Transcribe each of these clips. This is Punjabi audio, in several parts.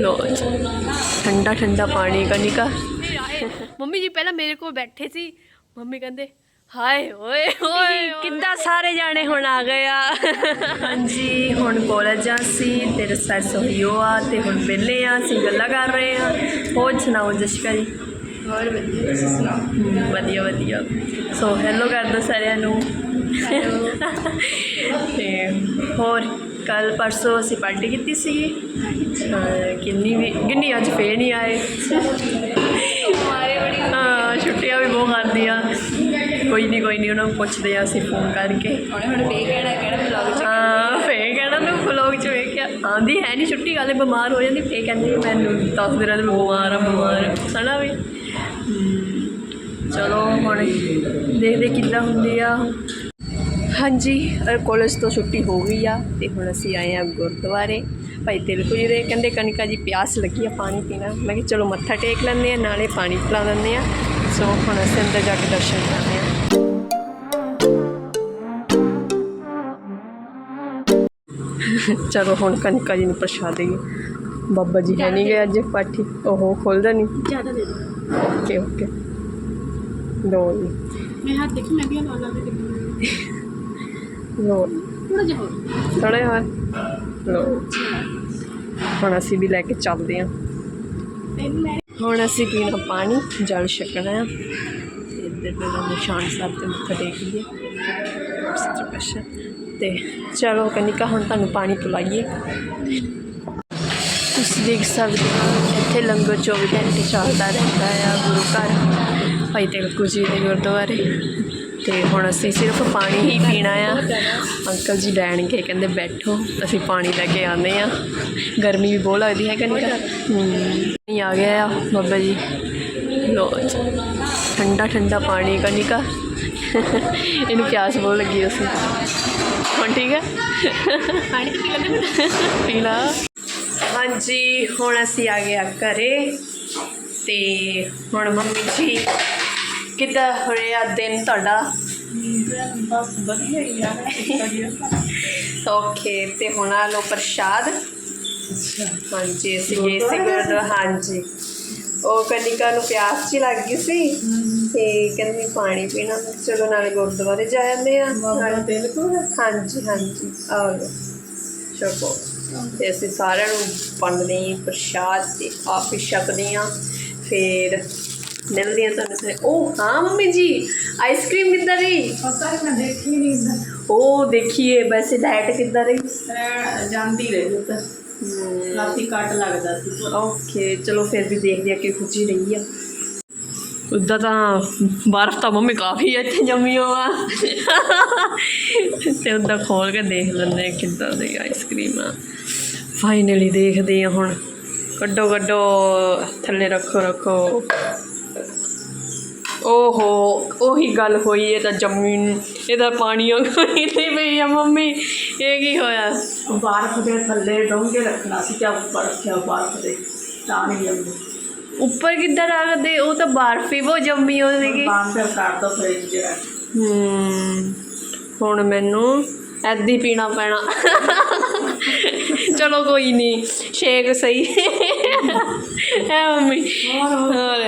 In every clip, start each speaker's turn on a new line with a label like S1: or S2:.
S1: ਲੋ ਠੰਡਾ ਠੰਡਾ ਪਾਣੀ ਕਨਿਕਾ।
S2: ਮੰਮੀ ਜੀ ਪਹਿਲਾਂ ਮੇਰੇ ਕੋਲ ਬੈਠੇ ਸੀ। ਮੰਮੀ ਕਹਿੰਦੇ ਹਾਏ ਓਏ ਓਏ
S1: ਕਿੱਦਾਂ ਸਾਰੇ ਜਾਣੇ ਹੁਣ ਆ ਗਏ ਆ। ਹਾਂਜੀ ਹੁਣ ਕਾਲਜ ਆ ਸੀ ਤੇ ਰਸਤਾ ਸੋਹੀਓ ਆ ਤੇ ਹੁਣ ਵਿਹਲੇ ਆ ਅਸੀਂ ਗੱਲਾਂ ਕਰ ਰਹੇ ਆ। ਹੋਰ ਸੁਣਾਓ ਜਸ਼ਕਾ ਜੀ?
S2: ਹੋਰ ਵਧੀਆ
S1: ਵਧੀਆ ਵਧੀਆ। ਸੋ ਹੈਲੋ ਕਰ ਦੋ ਸਾਰਿਆਂ ਨੂੰ। ਤੇ ਹੋਰ? ਕੱਲ ਪਰਸੋਂ ਅਸੀਂ ਪਾਰਟੀ ਕੀਤੀ ਸੀ ਕਿੰਨੀ ਵੀ ਗਿੰਨੀ ਅੱਜ ਫੇਰ ਨਹੀਂ ਆਏ। ਹਾਂ ਛੁੱਟੀਆਂ ਵੀ ਬਹੁਤ ਕਰਦੀਆਂ। ਕੋਈ ਨਹੀਂ ਕੋਈ ਨਹੀਂ ਉਹਨਾਂ ਨੂੰ ਪੁੱਛਦੇ ਆ ਅਸੀਂ ਫੋਨ ਕਰਕੇ।
S2: ਹੁਣ ਹੁਣ ਫੇਰ ਕਿਹੜਾ ਕਿਹੜਾ ਬਲੌਗ ਚ।
S1: ਹਾਂ ਫੇਰ ਕਹਿਣਾ ਮੈਂ ਵਲੌਗ ਚ ਵੇਖਿਆ। ਆਂਦੀ ਹੈ ਨਹੀਂ ਛੁੱਟੀ ਕਾਲੇ ਬਿਮਾਰ ਹੋ ਜਾਂਦੀ ਫੇਰ ਕਹਿੰਦੀ ਮੈਨੂੰ ਦੱਸ ਦਿਨਾਂ ਦੇ ਬਿਮਾਰ ਆ ਬਿਮਾਰ ਹਨਾ ਵੀ? ਚਲੋ ਹੁਣ ਦੇਖਦੇ ਕਿੱਦਾਂ ਹੁੰਦੀ ਆ। ਹਾਂਜੀ ਕਾਲਜ ਤੋਂ ਛੁੱਟੀ ਹੋ ਗਈ ਆ ਤੇ ਹੁਣ ਅਸੀਂ ਆਏ ਆ ਗੁਰਦੁਆਰੇ। ਭਾਈ ਤਿਲਕੂ ਜੀ ਦੇ ਕਹਿੰਦੇ ਕਨਿਕਾ ਜੀ ਪਿਆਸ ਲੱਗੀ ਆ ਪਾਣੀ ਪੀਣਾ। ਮੈਂ ਕਿਹਾ ਚਲੋ ਮੱਥਾ ਟੇਕ ਲੈਂਦੇ ਆ ਨਾਲੇ ਪਾਣੀ ਪਿਲਾ ਦਿੰਦੇ ਆ। ਸੋ ਹੁਣ ਅਸੀਂ ਅੰਦਰ ਜਾ ਕੇ ਦਰਸ਼ਨ ਕਰਦੇ ਆ। ਚਲੋ ਹੁਣ ਕਨਿਕਾ ਜੀ ਨੂੰ ਪ੍ਰਸ਼ਾਦ ਦੇਈਏ ਬਾਬਾ ਜੀ ਹੈ ਨਹੀਂ ਗਏ ਅੱਜ ਪਾਠੀ। ਉਹ ਖੋਲਦਾ ਨਹੀਂ
S2: ਜ਼ਿਆਦਾ ਦੇ ਦੋ
S1: ਓਕੇ ਓਕੇ ਲੋ ਜੀ।
S2: ਮੈਂ ਹੱਥ ਦੇਖੀ ਮੈਂ ਵੀ ਲਾ ਲਾ ਕੇ
S1: ਲੋ
S2: ਥੋੜਾ ਜਿਹਾ ਹੋਰ।
S1: ਥੋੜੇ ਹੋਰ। ਲੋ ਹੁਣ ਅਸੀਂ ਵੀ ਲੈ ਕੇ ਚੱਲਦੇ ਹਾਂ। ਹੁਣ ਅਸੀਂ ਪੀਣਾ ਪਾਣੀ ਜਲ ਛਕਣਾ ਤੇ ਇੱਧਰ ਪਹਿਲਾਂ ਨਿਸ਼ਾਨ ਸਾਹਿਬ ਤੇ ਮੱਥਾ ਟੇਕ ਲਈਏ। ਸੱਚੇ ਪਾਤਸ਼ਾਹ। ਤੇ ਚਲੋ ਕਨਿਕਾ ਹੁਣ ਤੁਹਾਨੂੰ ਪਾਣੀ ਪਿਲਾਈਏ। ਤੁਸੀਂ ਦੇਖ ਸਕਦੇ ਹੋ ਇੱਥੇ ਲੰਗਰ 24 ਘੰਟੇ ਚੱਲਦਾ ਰਹਿੰਦਾ ਆ ਗੁਰੂ ਘਰ। ਭਾਈ ਤਿਲਕੂ ਜੀ ਦੇ ਗੁਰਦੁਆਰੇ। ਤੇ ਹੁਣ ਅਸੀਂ ਸਿਰਫ ਪਾਣੀ ਹੀ ਪੀਣਾ ਆ। ਅੰਕਲ ਜੀ ਲੈਣਗੇ ਕਹਿੰਦੇ ਬੈਠੋ ਅਸੀਂ ਪਾਣੀ ਲੈ ਕੇ ਆਉਂਦੇ ਆ। ਗਰਮੀ ਵੀ ਬਹੁਤ ਲੱਗਦੀ ਹੈ ਹੂੰ। ਨਹੀਂ ਆ ਗਿਆ ਆ ਬਾਬਾ ਜੀ। ਲੋ ਠੰਡਾ ਠੰਡਾ ਪਾਣੀ ਕਨਿਕਾ ਇਹਨੂੰ ਪਿਆਸ ਬਹੁਤ ਲੱਗੀ ਅਸੀਂ ਹੁਣ ਠੀਕ ਹੈ?
S2: ਪਾਣੀ ਪੀ ਲੈਂਦੇ
S1: ਪੀ ਲਾ। ਹਾਂਜੀ ਹੁਣ ਅਸੀਂ ਆ ਗਏ ਆ ਘਰੇ। ਤੇ ਹੁਣ ਮੰਮੀ ਜੀ ਕਿੱਦਾਂ ਹੋਇਆ ਦਿਨ ਤੁਹਾਡਾ?
S2: ਬਸ ਵਧੀਆ ਹੀ ਆ
S1: ਓਕੇ ਤੇ ਹੁਣ ਆ ਲੋ ਪ੍ਰਸ਼ਾਦ। ਹਾਂਜੀ ਅਸੀਂ ਗਏ ਸੀ ਗੁਰਦੁਆਰਾ ਹਾਂਜੀ। ਉਹ ਕਨਿਕਾ ਨੂੰ ਪਿਆਸ ਜੀ ਲੱਗ ਗਈ ਸੀ ਤੇ ਕਹਿੰਦੀ ਪਾਣੀ ਪੀਣਾ। ਮੈਂ ਕਿਹਾ ਚਲੋ ਨਾਲੇ ਗੁਰਦੁਆਰੇ ਜਾ ਜਾਂਦੇ ਆ ਨਾਲੇ
S2: ਬਿਲਕੁਲ
S1: ਹਾਂਜੀ। ਹਾਂਜੀ ਆ ਲੋ ਛਕੋ। ਤੇ ਅਸੀਂ ਸਾਰਿਆਂ ਨੂੰ ਵੰਡਦੇ ਪ੍ਰਸ਼ਾਦ ਤੇ ਆਪ ਹੀ ਛਕਦੇ ਹਾਂ। ਫਿਰ ਮਿਲਦੇ ਹਾਂ ਤੁਹਾਨੂੰ ਸਾਰੇ ਉਹ ਹਾਂ ਮੰਮੀ ਜੀ ਆਈਸਕ੍ਰੀਮ ਕਿੱਦਾਂ ਰਹੀ
S2: ਪਤਾ ਨਹੀਂ ਮੈਂ ਦੇਖੀ ਨਹੀਂ
S1: ਉਹ ਦੇਖੀਏ ਵੈਸੇ ਡਾਇਟ ਕਿੱਦਾਂ ਰਹੀ
S2: ਜਾਂਦੀ ਰਹੀ ਉਹ ਤਾਂ ਰਾਤੀ ਕੱਟ ਲੱਗਦਾ ਸੀ
S1: ਓਕੇ ਚਲੋ ਫਿਰ ਵੀ ਦੇਖਦੇ ਆ ਕਿ ਖੁਸ਼ੀ ਰਹੀ ਆ ਉਦਾਂ ਤਾਂ ਬਰਫ਼ ਤਾਂ ਮੰਮੀ ਕਾਫੀ ਇੱਥੇ ਜੰਮੀ ਹੋਆ ਤੇ ਉਦਾਂ ਖੋਲ ਕੇ ਦੇਖ ਲੈਂਦੇ ਆ ਕਿੱਦਾਂ ਦੀ ਆਈਸਕ੍ਰੀਮ ਆ ਫਾਈਨਲੀ ਦੇਖਦੇ ਆ ਹੁਣ ਕੱਢੋ ਕੱਢੋ ਥੱਲੇ ਰੱਖੋ ਰੱਖੋ ਓਹੋ ਉਹੀ ਗੱਲ ਹੋਈ ਇਹ ਤਾਂ ਜੰਮੀ ਨੂੰ ਇਹਦਾ ਪਾਣੀ ਤੇ ਪਈ ਆ ਮੰਮੀ ਇਹ ਕੀ ਹੋਇਆ?
S2: ਬਰਫ ਦੇ ਥੱਲੇ ਡੋਂਗੇ ਰੱਖਣਾ ਸੀ ਕਿਆ ਉੱਪਰ ਰੱਖਿਆ ਬਰਫ ਦੇ ਤਾਂ ਨਹੀਂ ਜਾਂਦੇ
S1: ਉੱਪਰ ਕਿੱਦਾਂ ਰੱਖਦੇ? ਉਹ ਤਾਂ ਬਰਫ ਹੀ ਬਹੁਤ ਜੰਮੀ ਹੋ ਸੀਗੀ
S2: ਬੰਦ ਕਰ ਦੋ ਫ੍ਰਿਜ ਜਿਹੜਾ
S1: ਹੂੰ ਹੁਣ ਮੈਨੂੰ ਐਦੀ ਪੀਣਾ ਪੈਣਾ। ਚਲੋ ਕੋਈ ਨਹੀਂ ਸ਼ੇਕ ਸਹੀ। ਹੈ ਮੰਮੀ। ਹੋਰ।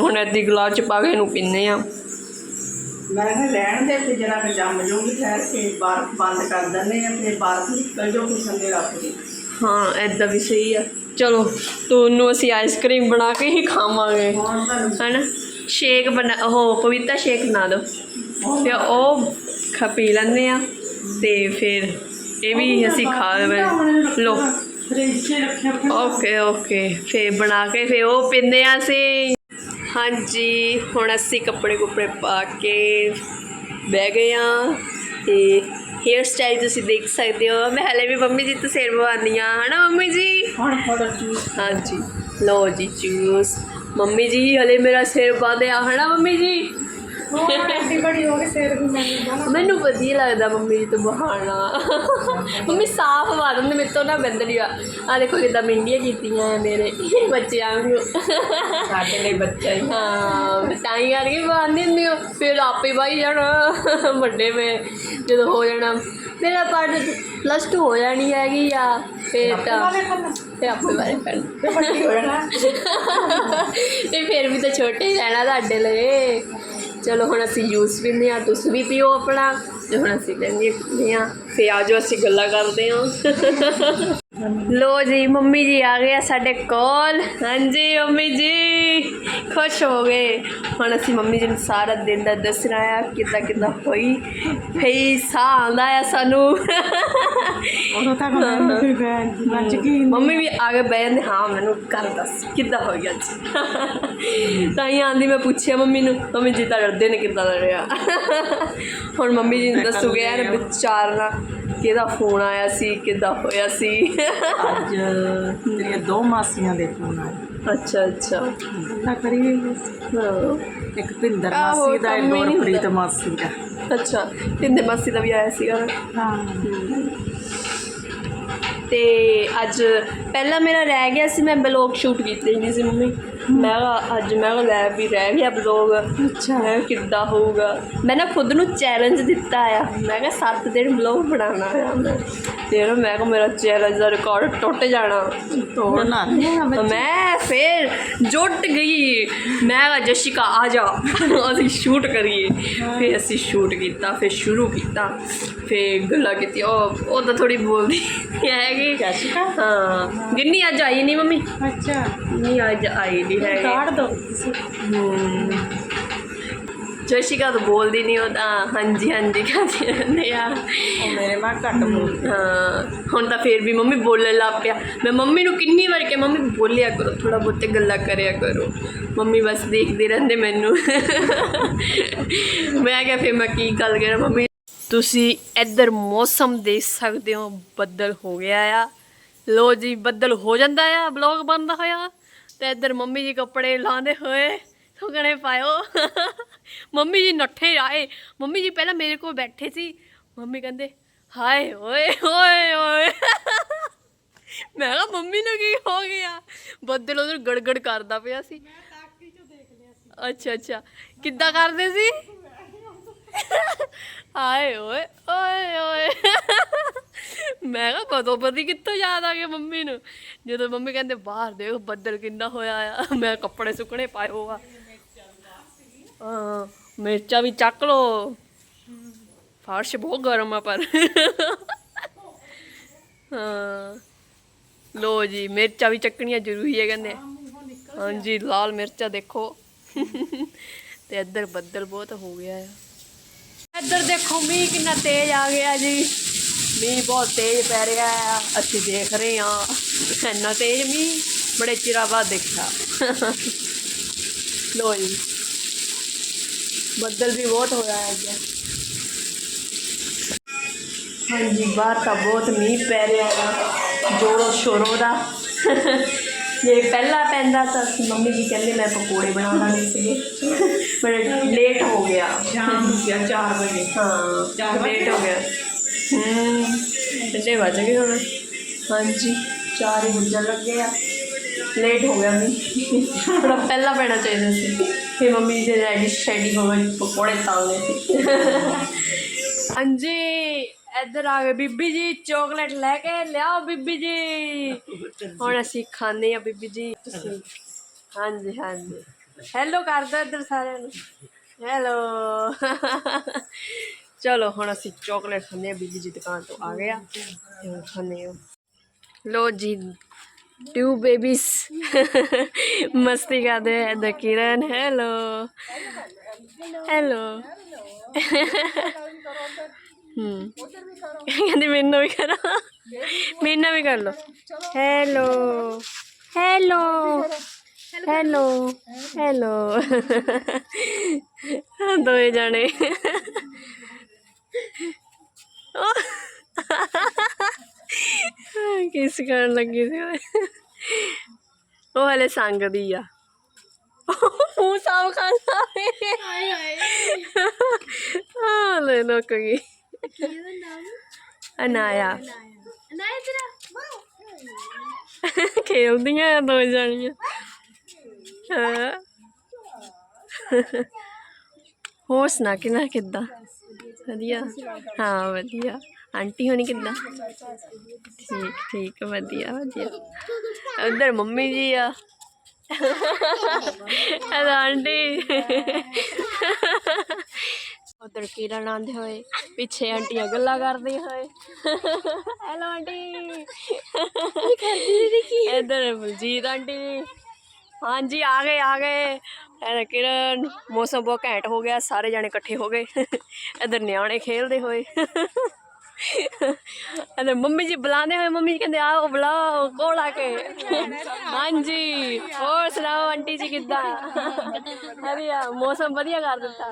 S1: ਹੁਣ ਐਦੀ ਗਲਾਸ ਚ ਪਾ ਕੇ ਇਹਨੂੰ ਪੀਨੇ ਆ।
S2: ਮੈਂ ਕਿਹਾ ਰਹਿਣ ਦੇ ਤੇ ਜਰਾ ਕਿ ਜੰਮ ਜੂਗੀ ਠਹਿਰ ਕੇ ਬਰਫ ਬੰਦ ਕਰ ਦਿੰਦੇ ਆ ਫਿਰ ਬਰਫ ਨਿਕਲ ਜੋ ਕੁਛ ਥੱਲੇ ਰੱਖ ਦੇ
S1: ਹਾਂ ਐਦਾਂ ਵੀ ਸਹੀ ਆ। ਚਲੋ ਤੁਹਾਨੂੰ ਅਸੀਂ ਆਈਸਕ੍ਰੀਮ ਬਣਾ ਕੇ ਹੀ ਖਾਵਾਂਗੇ। ਹਨਾ? ਸ਼ੇਕ ਬਣਾ ਉਹ ਪਪੀਤਾ ਸ਼ੇਕ ਬਣਾ ਦਿਓ। ਤੇ ਉਹ ਖਾ ਪੀ ਲੈਂਦੇ ਆ ਤੇ ਫਿਰ ਇਹ ਵੀ ਅਸੀਂ ਖਾ ਲਓ
S2: ਫ੍ਰਿਜ ਫਿਰ
S1: ਓਕੇ ਓਕੇ। ਫੇ ਬਣਾ ਕੇ ਫੇ ਉਹ ਪੀਂਦੇ ਆ ਅਸੀਂ। ਹਾਂਜੀ, ਹੁਣ ਅਸੀਂ ਕੱਪੜੇ ਕੁਪੜੇ ਪਾ ਕੇ ਬਹਿ ਗਏ ਆ ਤੇ ਹੇਅਰ ਸਟਾਈਲ ਤੁਸੀਂ ਦੇਖ ਸਕਦੇ ਹੋ। ਮੈਂ ਹਲੇ ਵੀ ਮੰਮੀ ਜੀ ਤੋਂ ਸਿਰ ਬਵਾਉਂਦੀ ਆ ਹਨਾ ਮੰਮੀ ਜੀ?
S2: ਹੁਣ ਫੋਟੋ ਚੂਸ
S1: ਹਾਂਜੀ। ਲਓ ਜੀ ਚੂਸ ਮੰਮੀ ਜੀ ਹਲੇ ਮੇਰਾ ਸਿਰ ਬਾਂਧਿਆ ਹਨਾ ਮੰਮੀ ਜੀ?
S2: ਹੋਰ ਐਡੀ ਬੜੀ ਹੋ ਕੇ ਸਿਰ ਵੀ ਮੈਨੂੰ
S1: ਮੈਨੂੰ ਵਧੀਆ ਲੱਗਦਾ ਮੰਮੀ ਜੀ ਤੋਂ ਬਹਾਨਾ। ਮੰਮੀ ਸਾਫ਼ ਵਾ ਦਿੰਦੇ ਮੇਰੇ ਤੋਂ ਨਾ ਬੰਦਲੀ ਆ। ਆ ਦੇਖੋ ਕਿਦਾਂ ਮਿੰਡੀਆਂ ਕੀਤੀਆਂ ਆ ਮੇਰੇ ਬੱਚਿਆਂ ਨੂੰ।
S2: ਸਾਡੇ ਲਈ ਬੱਚਾ ਹੀ।
S1: ਹਾਂ ਤਾਂ ਹੀ ਕਰਕੇ ਹੁੰਦੀ ਹਾਂ। ਫਿਰ ਆਪੇ ਬਾਈ ਜਾਣਾ ਵੱਡੇ ਮੈਂ ਜਦੋਂ ਹੋ ਜਾਣਾ। ਮੇਰਾ ਪੜ੍ਹ ਪਲੱਸ 2 ਹੋ ਜਾਣੀ ਹੈਗੀ ਆ ਫੇਰ ਤਾਂ ਫੇਰ ਆਪੇ ਬਾਰੇ
S2: ਜਾਣਾ।
S1: ਤੇ ਫਿਰ ਵੀ ਤਾਂ ਛੋਟੇ ਹੀ ਰਹਿਣਾ ਤੁਹਾਡੇ ਲਈ। ਚਲੋ ਹੁਣ ਅਸੀਂ ਜੂਸ ਪੀਂਦੇ ਆ ਤੁਸੀਂ ਵੀ ਪੀਓ ਆਪਣਾ ਤੇ ਹੁਣ ਅਸੀਂ ਕਹਿੰਦੇ ਲੈਂਦੇ ਆ ਫੇ ਆਜੋ ਅਸੀਂ ਗੱਲਾਂ ਕਰਦੇ ਆ ਲੋ ਜੀ ਮੰਮੀ ਜੀ ਆ ਗਏ ਆ ਸਾਡੇ ਕੋਲ। ਹਾਂਜੀ ਮੰਮੀ ਜੀ। ਖੁਸ਼ ਹੋ ਗਏ। ਹੁਣ ਅਸੀਂ ਮੰਮੀ ਜੀ ਨੂੰ ਸਾਰਾ ਦਿਨ ਦਾ ਦੱਸਣਾ ਆ ਕਿੱਦਾਂ ਕਿੱਦਾਂ ਹੋਈ ਫੇ ਸਾਹ ਆਉਂਦਾ ਆ ਸਾਨੂੰ।
S2: ਉਦੋਂ ਤੱਕ ਮੈਂ ਨੱਚ ਗਈ
S1: ਮੰਮੀ ਵੀ ਆ ਕੇ ਬਹਿ ਜਾਂਦੇ ਹਾਂ ਮੈਨੂੰ ਗੱਲ ਦੱਸ ਕਿੱਦਾਂ ਹੋ ਗਿਆ ਅੱਜ? ਤਾਂ ਹੀ ਆਂਦੀ ਮੈਂ ਪੁੱਛਿਆ ਮੰਮੀ ਨੂੰ ਮੰਮੀ ਜੀ ਤਾਂ ਡਰਦੇ ਨੇ ਕਿੱਦਾਂ ਦਾ ਰਿਹਾ? ਹੁਣ ਮੰਮੀ ਜੀ ਨੂੰ ਦੱਸੂਗੇ ਯਾਰ ਵਿਚਾਰਨਾ। ਕਿਹਦਾ ਫੋਨ ਆਇਆ ਸੀ ਕਿੱਦਾਂ ਹੋਇਆ ਸੀ?
S2: ਅੱਜ ਤੇਰੀਆਂ ਦੋ ਮਾਸੀਆਂ ਦੇ ਫੋਨ ਆਏ।
S1: ਅੱਛਾ ਅੱਛਾ।
S2: ਤਾਂ ਕਰੀਏ?
S1: ਹਾਂ।
S2: ਇੱਕ ਭਿੰਦਰ
S1: ਆਹੋ,
S2: ਮਾਸੀ ਦਾ ਇੱਕ
S1: ਹੀ ਨਹੀਂ
S2: ਗੁਰਪ੍ਰੀਤ। ਮਾਸੀ ਦਾ।
S1: ਅੱਛਾ ਤਿੰਦੇ ਮਾਸੀ ਦਾ ਵੀ ਆਇਆ ਸੀਗਾ ਨਾ?
S2: ਹਾਂ।
S1: ਤੇ ਅੱਜ ਪਹਿਲਾਂ ਮੇਰਾ ਰਹਿ ਗਿਆ ਸੀ ਮੈਂ ਬਲੌਗ ਸ਼ੂਟ ਕੀਤੇ ਨਹੀਂ ਸੀ ਮੰਮੀ। ਮੈਂ ਕਿਹਾ ਅੱਜ ਮੈਂ ਕਿਹਾ ਲੈ ਵੀ ਰਹਿ ਗਿਆ ਬਲੌਗ
S2: ਅੱਛਾ।
S1: ਮੈਂ ਕਿਹਾ ਕਿੱਦਾਂ ਹੋਊਗਾ? ਮੈਂ ਨਾ ਖੁਦ ਨੂੰ ਚੈਲੰਜ ਦਿੱਤਾ ਆ। ਮੈਂ ਕਿਹਾ 7 ਦਿਨ ਬਲੌਗ ਬਣਾਉਣਾ ਆ। ਮੈਂ ਤੇ ਨਾ ਮੈਂ ਕਿਹਾ ਮੇਰਾ ਚੈਲੰਜ ਦਾ ਰਿਕਾਰਡ ਟੁੱਟ ਜਾਣਾ।
S2: ਤੋੜਨਾ
S1: ਮੈਂ ਫਿਰ ਜੁੱਟ ਗਈ। ਮੈਂ ਕਿਹਾ ਜਸ਼ਿਕਾ ਆ ਜਾ। ਅਸੀਂ ਸ਼ੂਟ ਕਰੀਏ। ਫਿਰ ਅਸੀਂ ਸ਼ੂਟ ਕੀਤਾ ਫਿਰ ਸ਼ੁਰੂ ਕੀਤਾ। ਫਿਰ ਗੱਲਾਂ ਕੀਤੀ ਉਹ ਉਹ ਤਾਂ ਥੋੜੀ ਬੋਲਦੀ ਹੈਗੀ।
S2: ਜੈਸਿਕਾ?
S1: ਹਾਂ। ਗਿੰਨੀ ਅੱਜ ਆਈ ਨਹੀਂ ਮੰਮੀ।
S2: ਅੱਛਾ।
S1: ਨਹੀਂ ਅੱਜ ਆਈ ਨਹੀਂ ਹੈਗੀ
S2: ਕਾੜ ਦੋ।
S1: ਹਮ। ਜਸ਼ਿਕਾ ਤਾਂ ਬੋਲਦੀ ਨਹੀਂ ਉਹ ਤਾਂ ਹਾਂਜੀ ਹਾਂਜੀ ਕਹਿੰਦੀ ਰਹਿੰਦੇ ਆ।
S2: ਉਹ ਮੇਰੇ ਮਾਂ ਘੱਟ ਬੋਲ
S1: ਹਾਂ ਹੁਣ ਤਾਂ ਫੇਰ ਵੀ ਮੰਮੀ ਬੋਲਣ ਲੱਗ ਪਿਆ। ਮੈਂ ਮੰਮੀ ਨੂੰ ਕਿੰਨੀ ਵਾਰ ਕਿਹਾ ਮੰਮੀ ਬੋਲਿਆ ਕਰੋ ਥੋੜਾ ਬਹੁਤੇ ਗੱਲਾਂ ਕਰਿਆ ਕਰੋ। ਮੰਮੀ ਬਸ ਦੇਖਦੇ ਰਹਿੰਦੇ ਮੈਨੂੰ। ਮੈਂ ਕਿਹਾ ਫੇਰ ਮੈਂ ਕੀ ਗੱਲ ਕਰਾਂ ਮੰਮੀ? ਤੁਸੀਂ ਇੱਧਰ ਮੌਸਮ ਦੇਖ ਸਕਦੇ ਹੋ ਬੱਦਲ ਹੋ ਗਿਆ ਆ। ਲੋ ਜੀ ਬੱਦਲ ਹੋ ਜਾਂਦਾ ਆ ਬਲੌਗ ਬੰਦਾ ਹੋਇਆ। ਤੇ ਇੱਧਰ ਮੰਮੀ ਜੀ ਕੱਪੜੇ ਲਾਉਂਦੇ ਹੋਏ ਸੁਕਣੇ ਪਾਇਓ। ਮੰਮੀ ਜੀ ਨੱਠੇ ਆਏ। ਮੰਮੀ ਜੀ ਪਹਿਲਾਂ ਮੇਰੇ ਕੋਲ ਬੈਠੇ ਸੀ। ਮੰਮੀ ਕਹਿੰਦੇ ਹਾਏ ਓਏ ਓਏ ਓਏ। ਮੈਂ ਕਿਹਾ ਮੰਮੀ ਨੂੰ ਕੀ ਹੋ ਗਿਆ? ਬੱਦਲ ਉਧਰ ਗੜਗੜ ਕਰਦਾ ਪਿਆ ਸੀ। ਅੱਛਾ ਅੱਛਾ। ਕਿੱਦਾਂ ਕਰਦੇ ਸੀ? ਹਾਏ ਓਏ ਓਏ ਓਏ। ਮੈਂ ਕਿਹਾ ਕਦੋਂ ਪਤੀ ਕਿੱਥੋਂ ਯਾਦ ਆ ਗਿਆ ਮੰਮੀ ਨੂੰ। ਜਦੋਂ ਮੰਮੀ ਕਹਿੰਦੇ, ਬਾਹਰ ਦੇਖ ਬੱਦਲ ਕਿੰਨਾ ਹੋਇਆ ਆ। ਮੈਂ ਕੱਪੜੇ ਸੁੱਕਣੇ ਪਾਏ ਹੋ ਹਾਂ, ਮਿਰਚਾਂ ਵੀ ਚੱਕ ਲੋ ਫਰਸ਼ ਬਹੁਤ ਗਰਮ ਆ ਪਰ। ਹਾਂ। ਲੋ ਜੀ, ਮਿਰਚਾਂ ਵੀ ਚੱਕਣੀਆਂ ਜ਼ਰੂਰੀ ਹੈ ਕਹਿੰਦੇ। ਹਾਂਜੀ, ਲਾਲ ਮਿਰਚਾਂ ਦੇਖੋ। ਤੇ ਇੱਧਰ ਬੱਦਲ ਬਹੁਤ ਹੋ ਗਿਆ ਆ। ਇੱਧਰ ਦੇਖੋ, ਮੀਂਹ ਕਿੰਨਾ ਤੇਜ਼ ਆ ਗਿਆ ਜੀ। ਮੀਂਹ ਬਹੁਤ ਤੇਜ਼ ਪੈ ਰਿਹਾ ਆ ਅਸੀਂ ਦੇਖ ਰਹੇ ਹਾਂ। ਇੰਨਾ ਤੇਜ਼ ਮੀਂਹ ਬੜੇ ਚਿਰਾਂ ਬਾਅਦ ਦੇਖਿਆ। ਲੋ ਜੀ। ਬੱਦਲ ਵੀ ਬਹੁਤ ਹੋਇਆ ਹੈ ਅੱਜ ਹਾਂਜੀ ਬਾਹਰ ਤਾਂ ਬਹੁਤ ਮੀਂਹ ਪੈ ਰਿਹਾ ਹੈ। ਜੋਰੋ ਸ਼ੋਰੋ ਦਾ। ਜੇ ਪਹਿਲਾਂ ਪੈਂਦਾ ਤਾਂ ਮੰਮੀ ਜੀ ਕਹਿੰਦੇ ਮੈਂ ਪਕੌੜੇ ਬਣਾ ਲਾਂਗੇ ਸੀਗੇ। ਪਰ ਲੇਟ ਹੋ ਗਿਆ।
S2: ਸ਼ਾਮ ਨੂੰ ਗਿਆ 4 ਵਜੇ।
S1: ਹਾਂ ਲੇਟ ਹੋ ਗਿਆ। ਹੂੰ ਕਿੰਨੇ ਵੱਜ ਗਏ ਹੁਣ। ਹਾਂਜੀ ਚਾਰ ਹੀ ਵੱਜਣ ਲੱਗੇ ਆ। ਲੇਟ ਹੋ ਗਿਆ ਮੈਂ ਥੋੜਾ ਪਹਿਲਾਂ ਪੈਣਾ ਚਾਹੀਦਾ ਸੀ। ਫਿਰ ਮੰਮੀ ਜੀ ਰੈਡੀ ਸ਼ੈਡੀ ਹੋ ਗਈ ਪਕੌੜੇ ਤਾਲਨੇ ਸੀ ਹਾਂਜੀ ਇੱਧਰ ਆ ਗਏ ਬੀਬੀ ਜੀ ਚਾਕਲੇਟ ਲੈ ਕੇ ਲਿਆਓ ਬੀਬੀ ਜੀ। ਹੁਣ ਅਸੀਂ ਖਾਂਦੇ ਆ ਬੀਬੀ ਜੀ। ਤੁਸੀਂ ਹਾਂਜੀ ਹਾਂਜੀ। ਹੈਲੋ ਕਰ ਦਿਓ ਇੱਧਰ ਸਾਰਿਆਂ ਨੂੰ। ਹੈਲੋ ਚਲੋ ਹੁਣ ਅਸੀਂ ਚਾਕਲੇਟ ਖਾਂਦੇ ਆ ਬੀਜੀ ਜੀ ਦੁਕਾਨ ਤੋਂ ਆ ਗਿਆ ਤੇ ਹੁਣ ਖਾਂਦੇ ਆ ਲੋ ਜੀ ਟੂ ਬੇਬੀਜ਼ ਮਸਤੀ ਕਰਦੇ ਹੈ ਦ ਕਿਰਨ ਹੈਲੋ ਹੈਲੋ ਹਮ ਕਹਿੰਦੀ, ਮੈਨੂੰ ਵੀ ਕਰੋ। ਮੈਨੂੰ ਵੀ ਕਰ ਲੋ ਹੈਲੋ ਹੈਲੋ ਹੈਲੋ ਹੈਲੋ ਦੋਏ ਜਾਣੇ। ਕਿਸ ਕਰਨ ਲੱਗੀ ਸੀ ਉਹ ਹਲੇ ਸੰਗਦੀ ਆ। ਉਹ ਸਾਫ਼ ਖਾਂਦਾ ਹਾਏ ਹਾਏ। ਆ ਲੈ ਲੋਕ ਗਈ। ਅਨਾਇਆ। ਖੇਲਦੀਆਂ ਆ ਦੋ ਜਾਣੀਆਂ। ਹਾਂ। ਹੋਰ ਸੁਣਾ ਕਿੰਨਾ ਕਿੱਦਾਂ? ਵਧੀਆ। ਹਾਂ ਵਧੀਆ। ਆਂਟੀ ਹੋਣੀ ਕਿੱਦਾਂ? ਠੀਕ ਠੀਕ ਵਧੀਆ ਵਧੀਆ। ਉਧਰ ਮੰਮੀ ਜੀ ਆ। ਇਹ ਆਂਟੀ। ਉਧਰ ਕਿਰਨ ਆਂਦੇ ਹੋਏ ਪਿੱਛੇ ਆਂਟੀਆਂ ਗੱਲਾਂ ਕਰਦੀਆਂ ਹੋਏ। Hello aunty. ਕੀ ਕਰਦੀ ਕੀ? ਇਧਰ ਬਲਜੀਤ ਆਂਟੀ। ਹਾਂਜੀ ਆ ਗਏ ਆ ਗਏ। ਐ ਕਿਰਨ ਮੌਸਮ ਬਹੁਤ ਘੈਂਟ ਹੋ ਗਿਆ ਸਾਰੇ ਜਾਣੇ ਇਕੱਠੇ ਹੋ ਗਏ। ਇਧਰ ਨਿਆਣੇ ਖੇਲਦੇ ਹੋਏ। ਇਧਰ ਮੰਮੀ ਜੀ ਬੁਲਾਉਂਦੇ ਹੋਏ ਮੰਮੀ ਜੀ ਕਹਿੰਦੇ ਆਓ ਬੁਲਾਓ ਕੋਲ ਆ ਕੇ। ਹਾਂਜੀ ਹੋਰ ਸੁਣਾਓ ਆਂਟੀ ਜੀ ਕਿੱਦਾਂ? ਵਧੀਆ ਮੌਸਮ ਵਧੀਆ ਕਰ ਦਿੱਤਾ।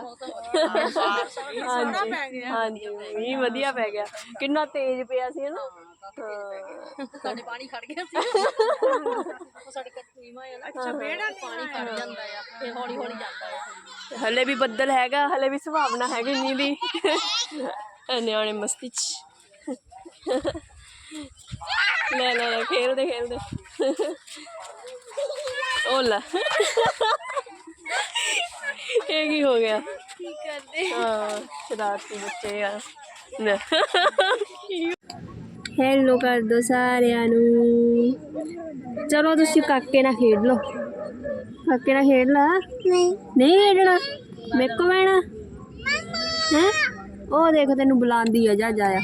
S1: ਹਾਂਜੀ ਹਾਂਜੀ ਵਧੀਆ ਪੈ ਗਿਆ। ਕਿੰਨਾ ਤੇਜ਼ ਪਿਆ ਸੀ ਨਾ
S3: ਸਾਡੇ ਪਾਣੀ ਖੜ ਗਿਆ ਸੀ। ਉਹ ਸਾਡੇ ਮਾਂ ਆ ਨਾ। ਅੱਛਾ ਬੇੜਾ ਪਾਣੀ ਖੜ ਜਾਂਦਾ ਆ ਤੇ ਹੌਲੀ ਹੌਲੀ ਜਾਂਦਾ ਆ।
S1: ਹਲੇ ਵੀ ਬੱਦਲ ਹੈਗਾ ਹਲੇ ਵੀ ਸੁਭਾਵਨਾ ਹੈਗੀ ਮੀਂਹ ਦੀ। ਨਿਆਣੇ ਮਸਤੀ ਚ। ਲੈ ਲੈ ਲੈ ਖੇਲਦੇ ਖੇਲਦੇ। ਉਹ ਲੈ। ਇਹ ਕੀ ਹੋ ਗਿਆ?
S3: ਕੀ ਕਰਦੇ?
S1: ਹਾਂ ਸ਼ਰਾਰਤੀ ਬੱਚੇ ਆ। ਲੈ। ਹੈਲੋ ਕਰ ਦੋ ਸਾਰਿਆਂ ਨੂੰ। ਚਲੋ ਤੁਸੀਂ ਕਾਕੇ ਨਾਲ ਖੇਡ ਲਓ। ਕਾਕੇ ਨਾਲ ਖੇਡ ਲਾ।
S3: ਨਹੀਂ।
S1: ਨਹੀਂ ਖੇਡਣਾ। ਮੇਰੇ ਕੋ ਬਹਿਣਾ। ਹੈ? ਉਹ ਦੇਖੋ ਤੈਨੂੰ ਬੁਲਾਉਂਦੀ ਆ ਜਾ ਜਾਇਆ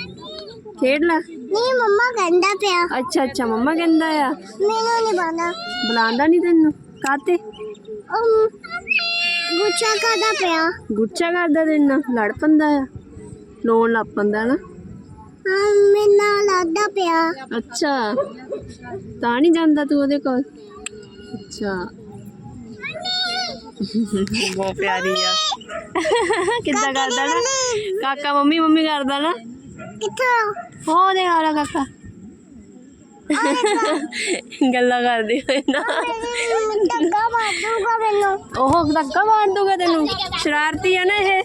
S1: ਖੇਡ ਲੈ।
S3: ਨਹੀਂ ਮੰਮਾ ਕਹਿੰਦਾ ਪਿਆ।
S1: ਅੱਛਾ ਅੱਛਾ ਮੰਮਾ ਕਹਿੰਦਾ ਆ।
S3: ਮੈਨੂੰ ਨਹੀਂ ਪਤਾ।
S1: ਬੁਲਾਉਂਦਾ ਨਹੀਂ ਤੈਨੂੰ? ਕਾਤੇ
S3: ਗੁੱਛਾ ਕਰਦਾ ਪਿਆ।
S1: ਗੁੱਛਾ ਕਰਦਾ ਤੈਨੂੰ ਲੜ ਪੰਦਾ ਆ। ਲੋਨ ਲੱਗ ਪੰਦਾ ਨਾ।
S3: ਮੇਰੇ ਨਾਲ ਲੱਗਦਾ ਪਿਆ
S1: ਅੱਛਾ ਤਾਂ ਨਹੀਂ ਜਾਂਦਾ ਤੂੰ ਉਹਦੇ ਕੋਲ ਅੱਛਾ ਬਹੁਤ ਪਿਆਰੀ ਆ ਕਿੱਦਾਂ ਕਰਦਾ ਨਾ ਕਾਕਾ ਮੰਮੀ ਮੰਮੀ ਕਰਦਾ ਨਾ
S3: ਕਿੱਥੋਂ
S1: ਉਹ ਦੇ ਹਾਲਾ ਕਾਕਾ ਗੱਲਾਂ ਕਰਦੇ ਹੋਏ ਨਾ
S3: ਧੱਕਾ ਮਾਰ ਦੂਗਾ ਮੈਨੂੰ
S1: ਉਹ ਧੱਕਾ ਮਾਰ ਦੂਗਾ ਤੈਨੂੰ ਸ਼ਰਾਰਤੀ ਆ ਨਾ ਇਹ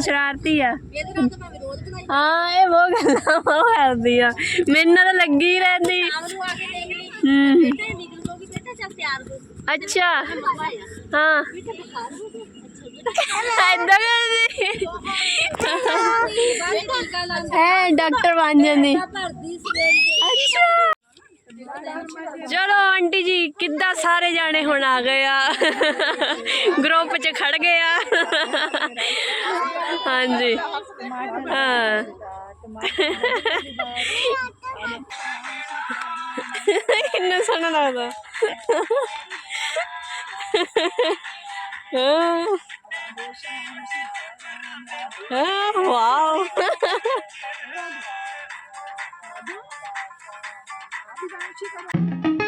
S1: ਸ਼ਰਾਰਤੀ ਆ ਹਾਂ ਇਹ ਬਹੁਤ ਗੱਲਾਂ ਬਹੁਤ ਕਰਦੀ ਆ। ਮੇਰੇ ਨਾਲ ਤਾਂ ਲੱਗੀ ਰਹਿੰਦੀ
S3: ਨੂੰ ਆ ਕੇ ਦੇਖ ਲਈ
S1: ਹੂੰ
S3: ਬੇਟੇ ਨਿਕਲ ਦੋਗੀ ਬੇਟਾ ਚੱਲ ਤਿਆਰ ਹੋ।
S1: ਅੱਛਾ। ਹਾਂ।
S3: ਬੇਟਾ ਬੁਖਾਰ ਹੋ ਗਿਆ
S1: ਏਦਾਂ ਕਰਦੀ
S3: ਬੇਟਾ ਟੀਕਾ ਲਾ
S1: ਐ ਡਾਕਟਰ ਬਣ ਜਾਂਦੀ।
S3: ਭਰਦੀ
S1: ਅੱਛਾ। ਚਲੋ ਆਂਟੀ ਜੀ, ਕਿੱਦਾਂ ਸਾਰੇ ਜਾਣੇ ਹੁਣ ਆ ਗਏ ਆ? ਗਰੁੱਪ 'ਚ ਖੜ ਗਏ ਆ। ਹਾਂਜੀ। ਹਾਂ। ਕਿੰਨਾ ਸੋਹਣਾ ਲੱਗਦਾ। ਹਾਂ। ਹਾਂ, ਵਾਓ। you guys.